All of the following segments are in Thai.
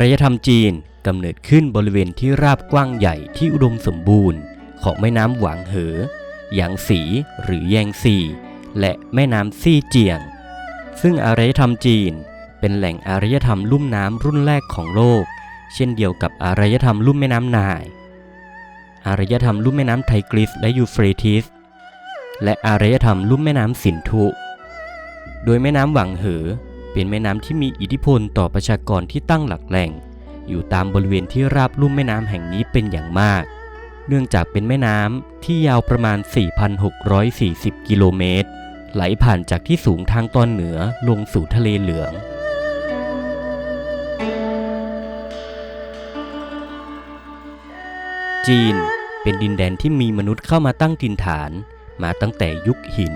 ารยธรรมจีนกำเนิดขึ้นบริเวณที่ราบกว้างใหญ่ที่อุดมสมบูรณ์ ของแม่น้ำหวางเหอหยางสีหรือแยงซีและแม่น้ำซี่เจียง ซึ่งอารยธรรมจีน เป็นแหล่งอารยธรรมลุ่มน้ำรุ่นแรกของโลก เช่นเดียวกับอารยธรรมลุ่มแม่น้ำนาย อารยธรรมลุ่มแม่น้ำไทกริสและยูเฟรติส และอารยธรรมลุ่มแม่น้ำสินธุ โดยแม่น้ำหวังเหอ เป็นแม่น้ำที่มีอิทธิพลต่อประชากรที่ตั้งหลักแหล่ง อยู่ตามบริเวณที่ราบลุ่มแม่น้ำแห่งนี้เป็นอย่างมาก เนื่องจากเป็นแม่น้ำที่ยาวประมาณ 4,640 กิโลเมตร ไหลผ่านจากที่สูงทางตอนเหนือลงสู่ทะเลเหลือง จีนเป็นดินแดนที่มีมนุษย์เข้ามาตั้งถิ่นฐาน มาตั้งแต่ยุคหิน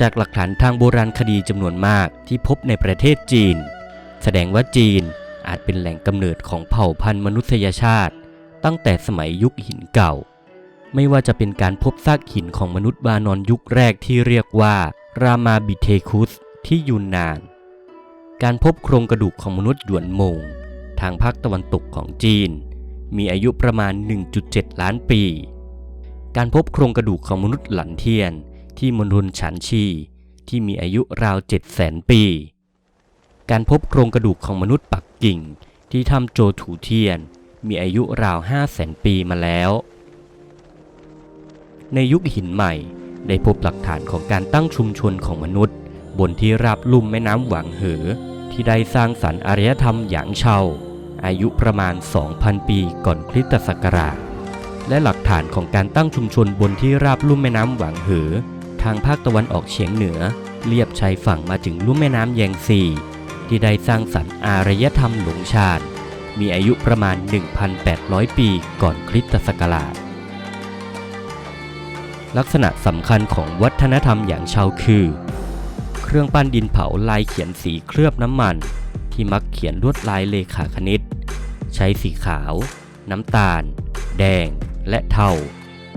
จากหลักฐานทางโบราณคดีจำนวนมากที่พบในประเทศจีน แสดงว่าจีนอาจเป็นแหล่งกำเนิดของเผ่าพันธุ์มนุษยชาติ ตั้งแต่สมัยยุคหินเก่า ไม่ว่าจะเป็นการพบซากหินของมนุษย์บานอนยุคแรกที่เรียกว่า รามาบิเทคุสที่ยูนนาน การพบโครงกระดูกของมนุษย์หยวนมง ทางภาคตะวันตกของจีน มีอายุประมาณ 1.7 ล้านปี การพบโครงกระดูกของมนุษย์หลันเทียน ที่มณฑลฉานชีที่มีอายุราว7แสนปี การพบโครงกระดูกของมนุษย์ปักกิ่งที่ถ้ำโจถูเทียนมีอายุราว5แสนปีมาแล้ว ในยุคหินใหม่ได้พบหลักฐานของการตั้งชุมชนของมนุษย์ บนที่ราบลุ่มแม่น้ำหวางเหอ ที่ได้สร้างสรรค์อารยธรรมหยางเชาอายุประมาณ 2,000 ปีก่อนคริสตศักราช และหลักฐานของการตั้งชุมชนบนที่ราบลุ่มแม่น้ำหวางเหอางภาคตะวันออกเฉียงเหนือ เลียบชายฝั่งมาถึงลุ่มแม่น้ำแยงซีที่ได้สร้างสรรค์อารยธรรมหลงชาติ มีอายุประมาณ 1,800 ปีก่อนคริสตศักราช ลักษณะสำคัญของวัฒนธรรมอย่างชาวคือ เครื่องปั้นดินเผาลายเขียนสีเคลือบน้ำมัน ที่มักเขียนลวดลายเลขาคณิต ใช้สีขาว น้ำตาล แดง และเทา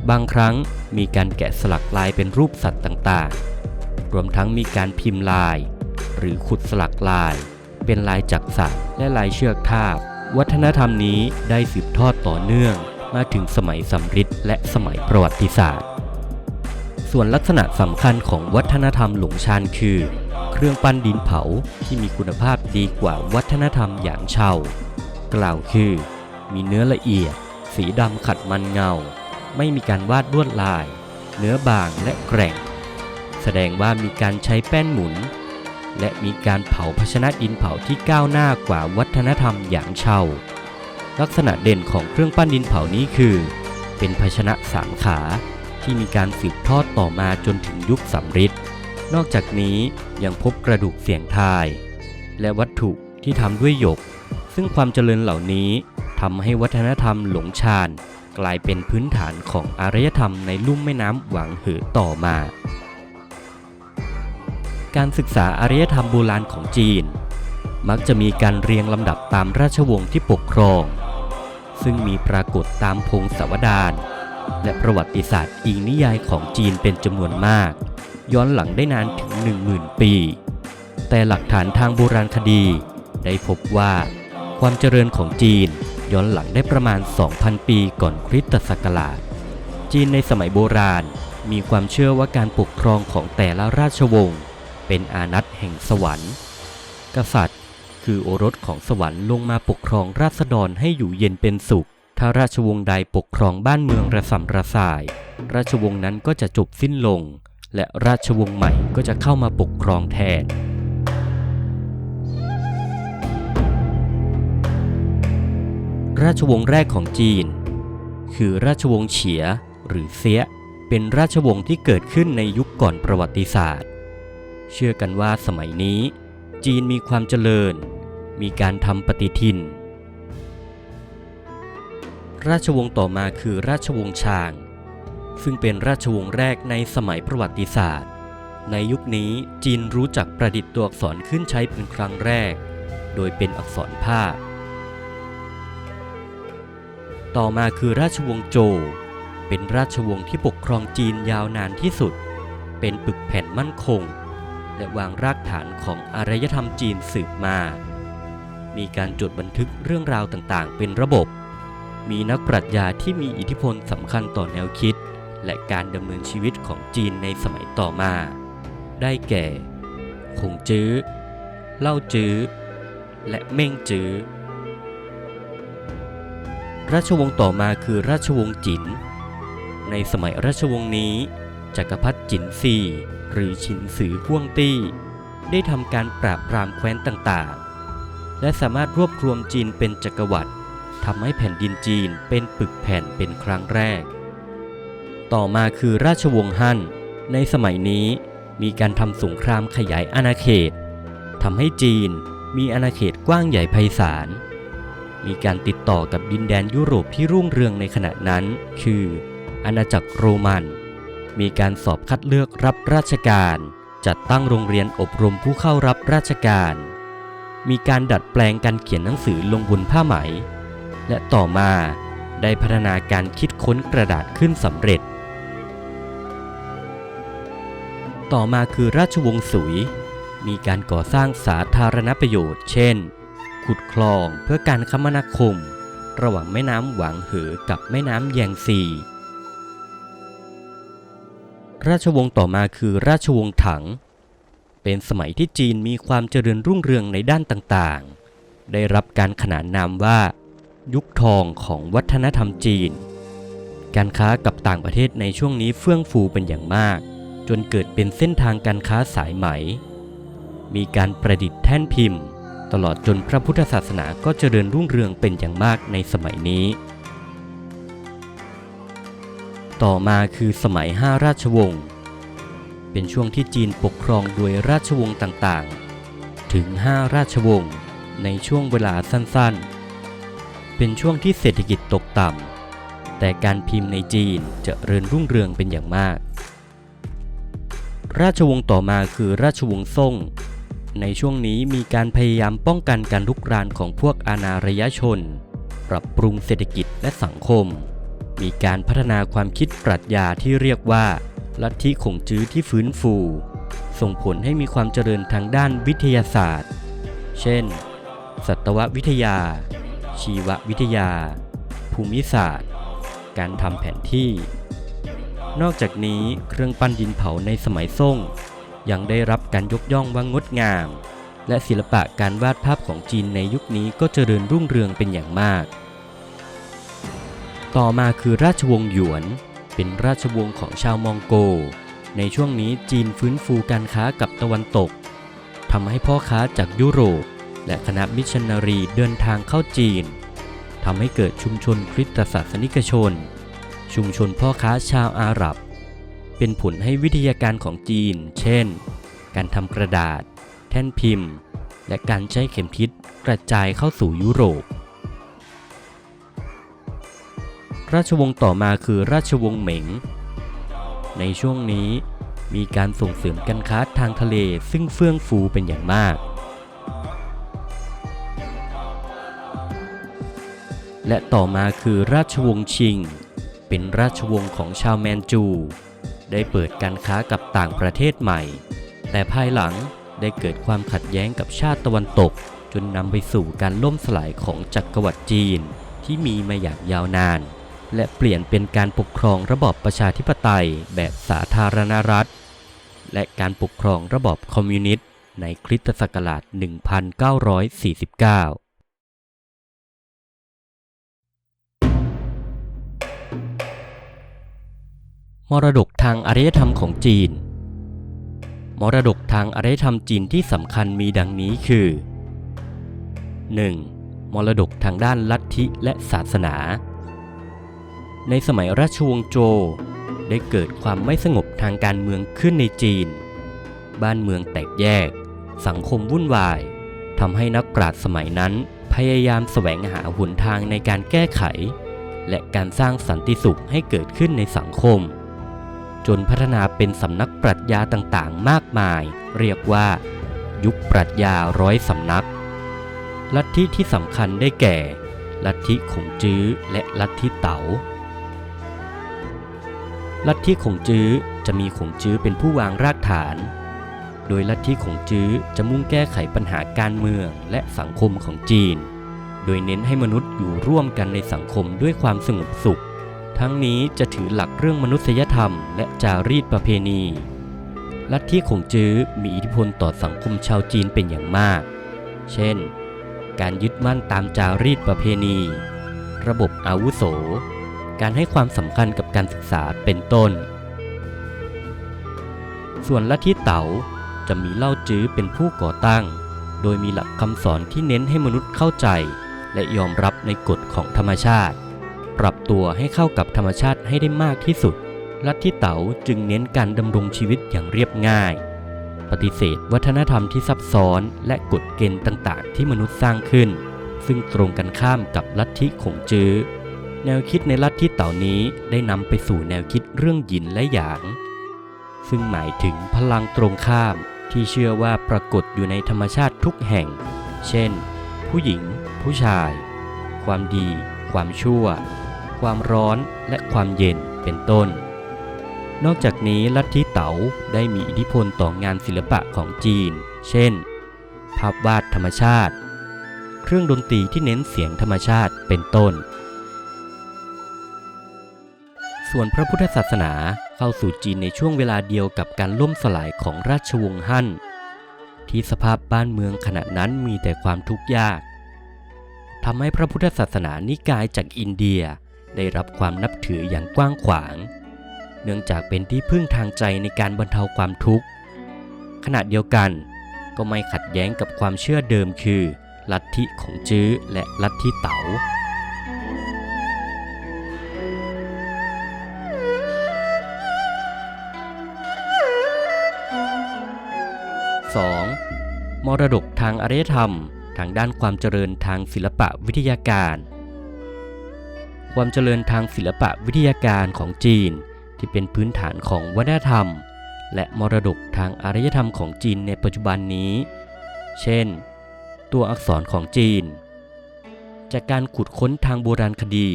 บางครั้ง มีการแกะสลักลายเป็นรูปสัตว์ต่างๆ รวมทั้งมีการพิมพ์ลาย หรือขุดสลักลาย เป็นลายจักษานและลายเชือกทาบ วัฒนธรรมนี้ได้สืบทอดต่อเนื่อง มาถึงสมัยสำริดและสมัยประวัติศาสตร์ ส่วนลักษณะสำคัญของวัฒนธรรมหลงชานคือ เครื่องปั้นดินเผาที่มีคุณภาพดีกว่าวัฒนธรรมอย่างเชากล่าวคือ มีเนื้อละเอียด สีดำขัดมันเงา ไม่มีการวาดลวดลาย เนื้อบางและแกร่ง แสดงว่ามีการใช้แป้นหมุน และมีการเผาภาชนะดินเผาที่ก้าวหน้ากว่าวัฒนธรรมอย่างเชาลักษณะเด่นของเครื่องปั้นดินเผานี้คือ เป็นภาชนะสามขาที่มีการสืบทอดต่อมาจนถึงยุคสำริดนอกจากนี้ยังพบกระดูกเสียงทาย และวัตถุที่ทำด้วยหยก ซึ่งความเจริญเหล่านี้ทำให้วัฒนธรรมหลงชาญ กลายเป็นพื้นฐานของอารยธรรมในลุ่มแม่น้ำหวางเหอต่อมา การศึกษาอารยธรรมโบราณของจีน มักจะมีการเรียงลำดับตามราชวงศ์ที่ปกครอง ซึ่งมีปรากฏตามพงศาวดารและประวัติศาสตร์อิงนิยายของจีนเป็นจำนวนมาก ย้อนหลังได้นานถึง 10,000 ปี แต่หลักฐานทางโบราณคดี ได้พบว่า ความเจริญของจีน ย้อนหลังได้ประมาณ 2,000 ปีก่อนคริสตศักราช จีนในสมัยโบราณมีความเชื่อว่าการปกครองของแต่ละราชวงศ์เป็นอานัตแห่งสวรรค์ กษัตริย์ คือโอรสของสวรรค์ลงมาปกครองราษฎรให้อยู่เย็นเป็นสุข ถ้าราชวงศ์ใดปกครองบ้านเมืองระสำระสาย ราชวงศ์นั้นก็จะจบสิ้นลง และราชวงศ์ใหม่ก็จะเข้ามาปกครองแทน ราชวงศ์แรกของจีน คือราชวงศ์เฉียหรือเซีย เป็นราชวงศ์ที่เกิดขึ้นในยุคก่อนประวัติศาสตร์ เชื่อกันว่าสมัยนี้ จีนมีความเจริญ มีการทำปฏิทิน ราชวงศ์ต่อมาคือราชวงศ์ชาง ซึ่งเป็นราชวงศ์แรกในสมัยประวัติศาสตร์ ในยุคนี้จีนรู้จักประดิษฐ์ตัวอักษรขึ้นใช้เป็นครั้งแรก โดยเป็นอักษรภาพ ต่อมาคือราชวงศ์โจวเป็นราชวงศ์ที่ปกครองจีนยาวนานที่สุด เป็นปึกแผ่นมั่นคง และวางรากฐานของอารยธรรมจีนสืบมา มีการจดบันทึกเรื่องราวต่างๆ เป็นระบบ มีนักปรัชญาที่มีอิทธิพลสำคัญต่อแนวคิด และการดำเนินชีวิตของจีนในสมัยต่อมา ได้แก่คงจื้อ เล่าจื้อ และเม่งจื้อ ราชวงศ์ต่อมาคือราชวงศ์จิน ในสมัยราชวงศ์นี้ จักรพรรดิจินซีหรือชินสือห่วงตี้ ได้ทำการปราบปรามแคว้นต่างๆ และสามารถรวบรวมจีนเป็นจักรวรรดิทำให้แผ่นดินจีนเป็นปึกแผ่นเป็นครั้งแรก ต่อมาคือราชวงศ์ฮั่น ในสมัยนี้มีการทำสงครามขยายอาณาเขตทำให้จีนมีอาณาเขตกว้างใหญ่ไพศาล มีการติดต่อกับดินแดนยุโรปที่รุ่งเรืองในขณะนั้น คือ อาณาจักรโรมัน มีการสอบคัดเลือกรับราชการ จัดตั้งโรงเรียนอบรมผู้เข้ารับราชการ มีการดัดแปลงการเขียนหนังสือลงบนผ้าไหม และต่อมาได้พัฒนาการคิดค้นกระดาษขึ้นสำเร็จ ต่อมาคือราชวงศ์สุย มีการก่อสร้างสาธารณประโยชน์ เช่น ขุดคลองเพื่อการคมนาคม ระหว่างแม่น้ำหวางเหอกับแม่น้ำแยงซีราชวงศ์ต่อมาคือราชวงศ์ถัง เป็นสมัยที่จีนมีความเจริญรุ่งเรืองในด้านต่างๆ ได้รับการขนานนามว่า ยุคทองของวัฒนธรรมจีน การค้ากับต่างประเทศในช่วงนี้เฟื่องฟูเป็นอย่างมาก จนเกิดเป็นเส้นทางการค้าสายไหม มีการประดิษฐ์แท่นพิมพ์ ตลอดจนพระพุทธศาสนาก็เจริญรุ่งเรืองเป็นอย่างมากในสมัยนี้ ต่อมาคือสมัยห้าราชวงศ์ เป็นช่วงที่จีนปกครองโดยราชวงศ์ต่างๆ ถึงห้าราชวงศ์ในช่วงเวลาสั้นๆ เป็นช่วงที่เศรษฐกิจตกต่ำ แต่การพิมพ์ในจีนเจะเริญรุ่งเรืองเป็นอย่างมาก ราชวงศ์ต่อมาคือราชวงศ์ซ่ง ในช่วงนี้มีการพยายามป้องกันการลุกรานของพวกอาณารยชน ปรับปรุงเศรษฐกิจและสังคม มีการพัฒนาความคิดปรัชญาที่เรียกว่า ลัทธิขงจื้อที่ฟื้นฟู ส่งผลให้มีความเจริญทางด้านวิทยาศาสตร์ เช่น สัตววิทยา ชีววิทยา ภูมิศาสตร์ การทำแผนที่ นอกจากนี้เครื่องปั้นดินเผาในสมัยซ่ง ยังได้รับการยกย่องว่างดงาม และศิลปะการวาดภาพของจีนในยุคนี้ก็เจริญรุ่งเรืองเป็นอย่างมาก ต่อมาคือราชวงศ์หยวน เป็นราชวงศ์ของชาวมองโก ในช่วงนี้จีนฟื้นฟูการค้ากับตะวันตกทำให้พ่อค้าจากยุโรป และคณะมิชชันนารีเดินทางเข้าจีนทำให้เกิดชุมชนคริสตศาสนิกชน ชุมชนพ่อค้าชาวอาหรับ เป็นผลให้วิทยาการของจีน เช่น การทำกระดาษ แท่นพิมพ์ และการใช้เข็มทิศกระจายเข้าสู่ยุโรป ราชวงศ์ต่อมาคือราชวงศ์เหม็งในช่วงนี้มีการส่งเสริมการค้าทางทะเลซึ่งเฟื่องฟูเป็นอย่างมาก และต่อมาคือราชวงศ์ชิง เป็นราชวงศ์ของชาวแมนจู ได้เปิดการค้ากับต่างประเทศใหม่ แต่ภายหลังได้เกิดความขัดแย้งกับชาติตะวันตก จนนำไปสู่การล่มสลายของจักรวรรดิจีนที่มีมาอย่างยาวนาน และเปลี่ยนเป็นการปกครองระบอบประชาธิปไตยแบบสาธารณรัฐ และการปกครองระบอบคอมมิวนิสต์ในคริสตศักราช 1949 มรดกทางอารยธรรมของจีน มรดกทางอารยธรรมจีนที่สำคัญมีดังนี้คือ 1. มรดกทางด้านลัทธิและศาสนา ในสมัยราชวงศ์โจวได้เกิดความไม่สงบทางการเมืองขึ้นในจีน บ้านเมืองแตกแยก สังคมวุ่นวายทำให้นักปราชญ์สมัยนั้นพยายามแสวงหาหนทางในการแก้ไข และการสร้างสันติสุขให้เกิดขึ้นในสังคม จนพัฒนาเป็นสำนักปรัชญาต่างๆ มากมาย เรียกว่า ยุคปรัชญาร้อยสำนัก ลัทธิที่สำคัญได้แก่ ลัทธิขงจื้อและลัทธิเต๋า ลัทธิขงจื้อจะมีขงจื้อเป็นผู้วางรากฐาน โดยลัทธิขงจื้อจะมุ่งแก้ไขปัญหาการเมืองและสังคมของจีน โดยเน้นให้มนุษย์อยู่ร่วมกันในสังคมด้วยความสงบสุข ทั้งนี้จะถือหลักเรื่องมนุษยธรรม และจารีตประเพณี ลัทธิของจื้อมีอิทธิพลต่อสังคมชาวจีนเป็นอย่างมาก เช่น การยึดมั่นตามจารีตประเพณี ระบบอาวุโส การให้ความสำคัญกับการศึกษาเป็นต้น ส่วนลัทธิเต๋าจะมีเล่าจื้อเป็นผู้ก่อตั้ง โดยมีหลักคำสอนที่เน้นให้มนุษย์เข้าใจ และยอมรับในกฎของธรรมชาติ ปรับตัวให้เข้ากับธรรมชาติให้ได้มากที่สุด ลัทธิเต๋าจึงเน้นการดำรงชีวิตอย่างเรียบง่าย ปฏิเสธวัฒนธรรมที่ซับซ้อนและกฎเกณฑ์ต่างๆ ที่มนุษย์สร้างขึ้น ซึ่งตรงกันข้ามกับลัทธิขงจื้อ แนวคิดในลัทธิเต่านี้ได้นำไปสู่แนวคิดเรื่องหยินและหยาง ซึ่งหมายถึงพลังตรงข้ามที่เชื่อว่าปรากฏอยู่ในธรรมชาติทุกแห่ง เช่น ผู้หญิง ผู้ชาย ความดี ความชั่ว ความร้อนและความเย็นเป็นต้น นอกจากนี้ลัทธิเต๋าได้มีอิทธิพลต่องานศิลปะของจีน เช่น ภาพวาดธรรมชาติ เครื่องดนตรีที่เน้นเสียงธรรมชาติเป็นต้น ส่วนพระพุทธศาสนาเข้าสู่จีนในช่วงเวลาเดียวกับการล่มสลายของราชวงศ์ฮั่นที่สภาพบ้านเมืองขณะนั้นมีแต่ความทุกข์ยากทำให้พระพุทธศาสนานิกายจากอินเดีย ได้รับความนับถืออย่างกว้างขวาง เนื่องจากเป็นที่พึ่งทางใจในการบรรเทาความทุกข์ ขณะเดียวกันก็ไม่ขัดแย้งกับความเชื่อเดิมคือ ลัทธิของจื้อและลัทธิเต๋า 2. มรดกทางอารยธรรม ทางด้านความเจริญทางศิลปะวิทยาการ ความเจริญทางศิลปะวิทยาการของจีน ที่เป็นพื้นฐานของวัฒนธรรม และมรดกทางอารยธรรมของจีนในปัจจุบันนี้ เช่น ตัวอักษรของจีน จากการขุดค้นทางโบราณคดี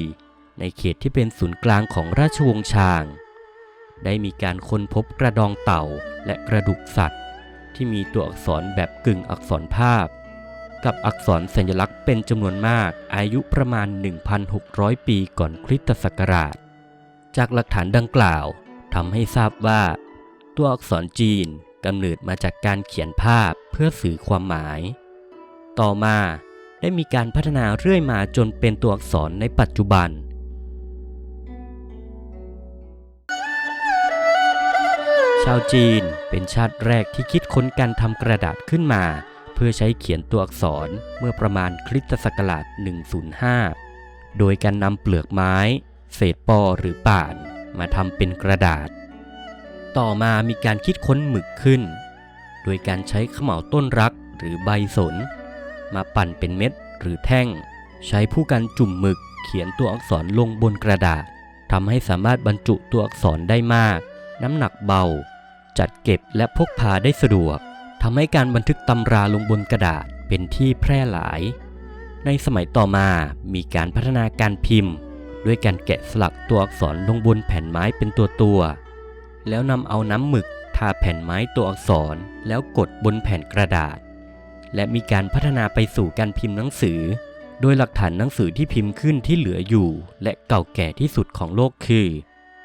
ในเขตที่เป็นศูนย์กลางของราชวงศ์ชาง ได้มีการค้นพบกระดองเต่าและกระดูกสัตว์ ที่มีตัวอักษรแบบกึ่งอักษรภาพ กับอักษรสัญลักษณ์เป็นจำนวนมากอายุประมาณ 1,600 ปีก่อนคริสตศักราช จากหลักฐานดังกล่าวทำให้ทราบว่า ตัวอักษรจีนกำเนิดมาจากการเขียนภาพเพื่อสื่อความหมาย ต่อมาได้มีการพัฒนาเรื่อยมาจนเป็นตัวอักษรในปัจจุบันชาวจีนเป็นชาติแรกที่คิดค้นการทำกระดาษขึ้นมา เพื่อใช้เขียนตัวอักษรเมื่อประมาณคริสตศักราช 105 โดยการนำเปลือกไม้ เศษปอหรือป่าน มาทำเป็นกระดาษ ต่อมามีการคิดค้นหมึกขึ้น โดยการใช้ขมเหลาต้นรักหรือใบสน มาปั่นเป็นเม็ดหรือแท่ง ใช้ผู้กันจุ่มหมึกเขียนตัวอักษรลงบนกระดาษทำให้สามารถบรรจุตัวอักษรได้มาก น้ำหนักเบา จัดเก็บและพกพาได้สะดวก ทำให้การบันทึกตำราลงบนกระดาษเป็นที่แพร่หลาย ในสมัยต่อมามีการพัฒนาการพิมพ์ ด้วยการแกะสลักตัวอักษรลงบนแผ่นไม้เป็นตัวตัว แล้วนำเอาน้ำหมึกทาแผ่นไม้ตัวอักษรแล้วกดบนแผ่นกระดาษ และมีการพัฒนาไปสู่การพิมพ์หนังสือ โดยหลักฐานหนังสือที่พิมพ์ขึ้นที่เหลืออยู่ และเก่าแก่ที่สุดของโลกคือ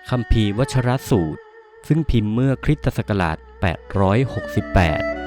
คัมภีร์วชรสูตร ซึ่งพิมพ์เมื่อคริสตศักราช 868